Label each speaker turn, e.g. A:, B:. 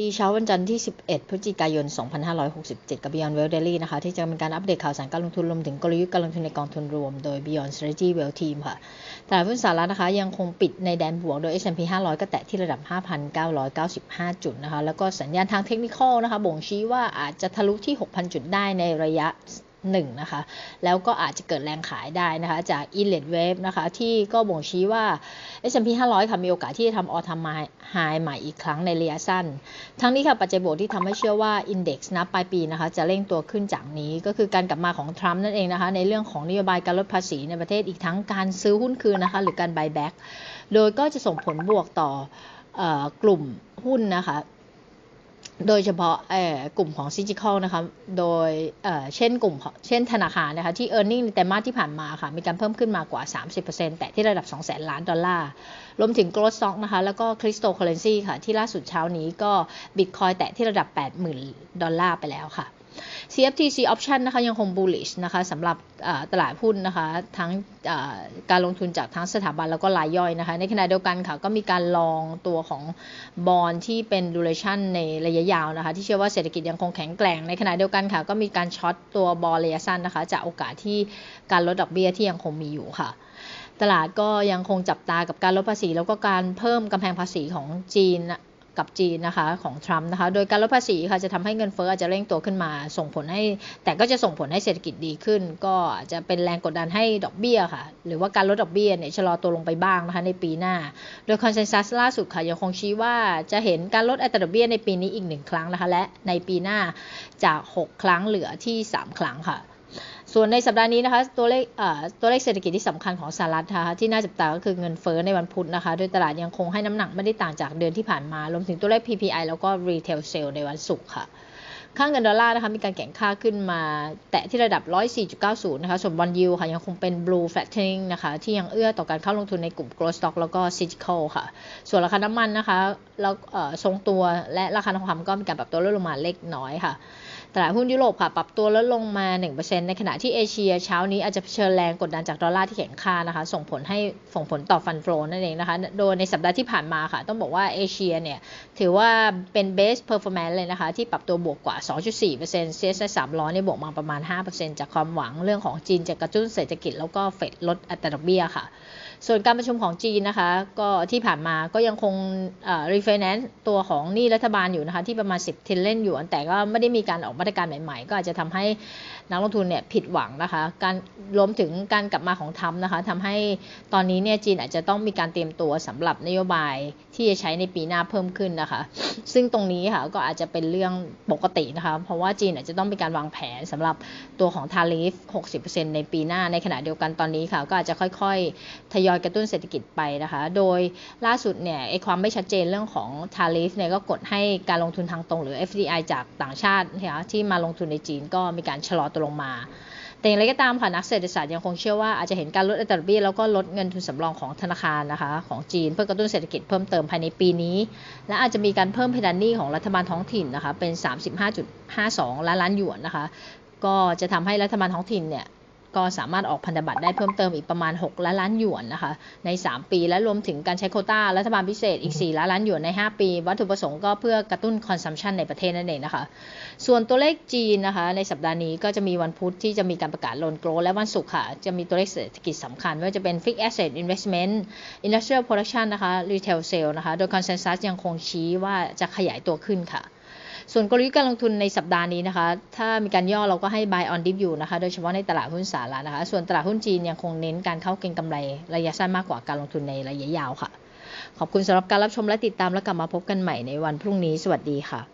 A: ดีเช้าวันจันทร์ที่ 11 พฤศจิกายน 2567 กับ Beyond Wealth Daily นะคะ ที่จะเป็นการอัปเดตข่าวสารการลงทุนรวมถึงกลยุทธ์การลงทุนในกองทุนรวม โดย Beyond Strategy Wealth Team ค่ะ ตลาดหุ้นสหรัฐนะคะ ยังคงปิดในแดนบวก โดย S&P 500 ก็แตะที่ระดับ 5,995 จุดนะคะ แล้วก็สัญญาณทางเทคนิคนะคะ บ่งชี้ว่าอาจจะทะลุที่ 6,000 จุดได้ในระยะ หนึ่งนะคะ แล้วก็อาจจะเกิดแรงขายได้นะคะ จาก i n l e t Wave นะคะ ที่ก็บ่งชี้ว่า S&P 500 ค่ะ มีโอกาสที่จะทำออทามไฮใหม่อีกครั้งในระยะสั้น ทั้งนี้ค่ะ ปัจจัยบวกที่ทำให้เชื่อว่า Index นับปลายปีนะคะ จะเร่งตัวขึ้นจากนี้ก็คือการกลับมาของทรัมป์นั่นเองนะคะ ในเรื่องของนโยบายการลดภาษีในประเทศอีกทั้งการซื้อหุ้นคืนนะคะ หรือการ buyback โดยก็จะส่งผลบวกต่อกลุ่มหุ้นนะคะ โดยเฉพาะกลุ่มของซิจิคอลนะคะ โดยเเช่นกลุ่มเช่นธนาคารนะคะที่ e a r n i n g ในแต่มาสที่ผ่านมาค่ะ มีการเพิ่มขึ้นมากว่า 30%แต่ที่ระดับ 2 0 0 0 0 ล้านดอลลาร์ รวมถึง Growth Stock นะคะ แล้วก็ Cryptocurrency ค่ะ ที่ล่าสุดเช้านี้ก็ Bitcoin แตะที่ระดับ 80,000 ดอลลาร์ไปแล้วค่ะ CFTC option นะคะยังคง bullish นะคะสำหรับตลาดหุ้นนะคะทั้งการลงทุนจากทั้งสถาบันแล้วก็รายย่อยนะคะ ในขณะเดียวกันค่ะก็มีการลองตัวของบอลที่เป็น duration ในระยะยาวนะคะ ที่เชื่อว่าเศรษฐกิจยังคงแข็งแกร่ง ในขณะเดียวกันค่ะก็มีการช็อตตัวบอลระยะสั้นนะคะ จากโอกาสที่การลดดอกเบี้ยที่ยังคงมีอยู่ค่ะตลาดก็ยังคงจับตากับการลดภาษี แล้วก็การเพิ่มกำแพงภาษีของจีน กับจีนนะคะของทรัมป์นะคะ โดยการลดภาษีค่ะจะทำให้เงินเฟ้ออาจจะเร่งตัวขึ้นมา ส่งผลให้ แต่ก็จะส่งผลให้เศรษฐกิจดีขึ้น ก็จะเป็นแรงกดดันให้ดอกเบี้ยค่ะ หรือว่าการลดดอกเบี้ยเนี่ยชะลอตัวลงไปบ้างนะคะในปีหน้า โดยคอนเซนแซสล่าสุดค่ะยังคงชี้ว่าจะเห็นการลดอัตราดอกเบี้ยในปีนี้อีกหนึ่งครั้งนะคะ และในปีหน้าจาก 6 ครั้งเหลือที่ 3 ครั้งค่ะ ส่วนในสัปดาห์นี้นะคะตัวเลขตัวเลขเศรษฐกิจที่สำคัญของสหรัฐนะคะที่น่าจับตาก็คือเงินเฟ้อในวันพุธนะคะ โดยตลาดยังคงให้น้ำหนักไม่ได้ต่างจากเดือนที่ผ่านมารวมถึงตัวเลข PPI แล้วก็ Retail Sale ในวันศุกร์ค่ะค่าเงินดอลลาร์นะคะมีการแข่งค่าขึ้นมาแตะที่ระดับ 104.90 นะคะ ส่วนบอลยูค่ะยังคงเป็น blue flattening นะคะ ที่ยังเอื้อต่อการเข้าลงทุนในกลุ่ม growth stock แล้วก็ cyclical ค่ะ ส่วนราคาน้ำมันนะคะแล้วทรงตัวและราคาทองคำก็มีการปรับตัวลดลงมาเล็กน้อยค่ะ ตลาดหุ้นยุโรปค่ะปรับตัวลดลงมา 1%ในขณะที่เอเชียเช้านี้อาจจะเชิญแรงกดดันจากดอลลาร์ที่แข็งค่านะคะ ส่งผลให้ส่งผลต่อฟันโฟลนั่นเองนะคะ โดยในสัปดาห์ที่ผ่านมาค่ะ ต้องบอกว่าเอเชียเนี่ย ถือว่าเป็น best performance เลยนะคะ ที่ปรับตัวบวกกว่า 2.4% CSI 300เนี่ยบวกมาประมาณ 5%จากความหวังเรื่องของจีนจะกระตุ้นเศรษฐกิจแล้วก็เฟดลดอัตราดอกเบี้ยค่ะ ส่วนการประชุมของจีนนะคะก็ที่ผ่านมาก็ยังคงรีไฟแนนซ์ตัวของหนี้รัฐบาลอยู่นะคะที่ประมาณ 10ทิลเลนอยู่แต่ก็ไม่ได้มีการออกมาตรการใหม่ๆ ก็อาจจะทำให้ นักลงทุนเนี่ยผิดหวังนะคะ การรวมถึงการกลับมาของทรัมป์นะคะทำให้ตอนนี้เนี่ยจีนอาจจะต้องมีการเตรียมตัวสำหรับนโยบายที่จะใช้ในปีหน้าเพิ่มขึ้นนะคะ ซึ่งตรงนี้ค่ะก็อาจจะเป็นเรื่องปกตินะคะ เพราะว่าจีนอาจจะต้องมีการวางแผนสำหรับตัวของทาริฟ 60%ในปีหน้าในขณะเดียวกันตอนนี้ค่ะก็อาจจะค่อยๆ ทยอยกระตุ้นเศรษฐกิจไปนะคะ โดยล่าสุดเนี่ยไอความไม่ชัดเจนเรื่องของทาริฟเนี่ยก็กดให้การลงทุนทางตรงหรือ FDI จากต่างชาตินะคะที่มาลงทุนในจีนก็มีการชะลอตัวลงมาแต่อย่างไรก็ตามค่ะนักเศรษฐศาสตร์ยังคงเชื่อว่าอาจจะเห็นการลดอัตราดอกเบี้ยแล้วก็ลดเงินทุนสำรองของธนาคารนะคะของจีน เพื่อกระตุ้นเศรษฐกิจเพิ่มเติมภายในปีนี้ และอาจจะมีการเพิ่มเพดานหนี้ของรัฐบาลท้องถิ่นนะคะเป็น 35.52 ล้านล้านหยวนนะคะ ก็จะทำให้รัฐบาลท้องถิ่นเนี่ย ก็สามารถออกพันธบัตรได้เพิ่มเติมอีกประมาณ 6 ล้านล้านหยวนนะคะ ใน 3 ปี และรวมถึงการใช้โคต้ารัฐบาลพิเศษอีก 4 ล้านล้านหยวนใน 5 ปี วัตถุประสงค์ก็เพื่อกระตุ้นคอนซัมชันในประเทศนั่นเองนะคะ ส่วนตัวเลขจีนนะคะ ในสัปดาห์นี้ก็จะมีวันพุธที่จะมีการประกาศโลนโกลและวันศุกร์ค่ะ จะมีตัวเลขเศรษฐกิจสำคัญไม่ว่าจะเป็น Fixed Asset Investment Industrial Production นะคะ Retail Sale นะคะ โดยคอนเซนแซสยังคงชี้ว่าจะขยายตัวขึ้นค่ะ ส่วนกลยุทธ์การลงทุนในสัปดาห์นี้นะคะ ถ้ามีการย่อเราก็ให้ buy on dip อยู่นะคะ โดยเฉพาะในตลาดหุ้นสหรัฐนะคะ ส่วนตลาดหุ้นจีนยังคงเน้นการเข้าเก็งกำไรระยะสั้นมากกว่าการลงทุนในระยะยาวค่ะ ขอบคุณสำหรับการรับชมและติดตามและกลับมาพบกันใหม่ในวันพรุ่งนี้ สวัสดีค่ะ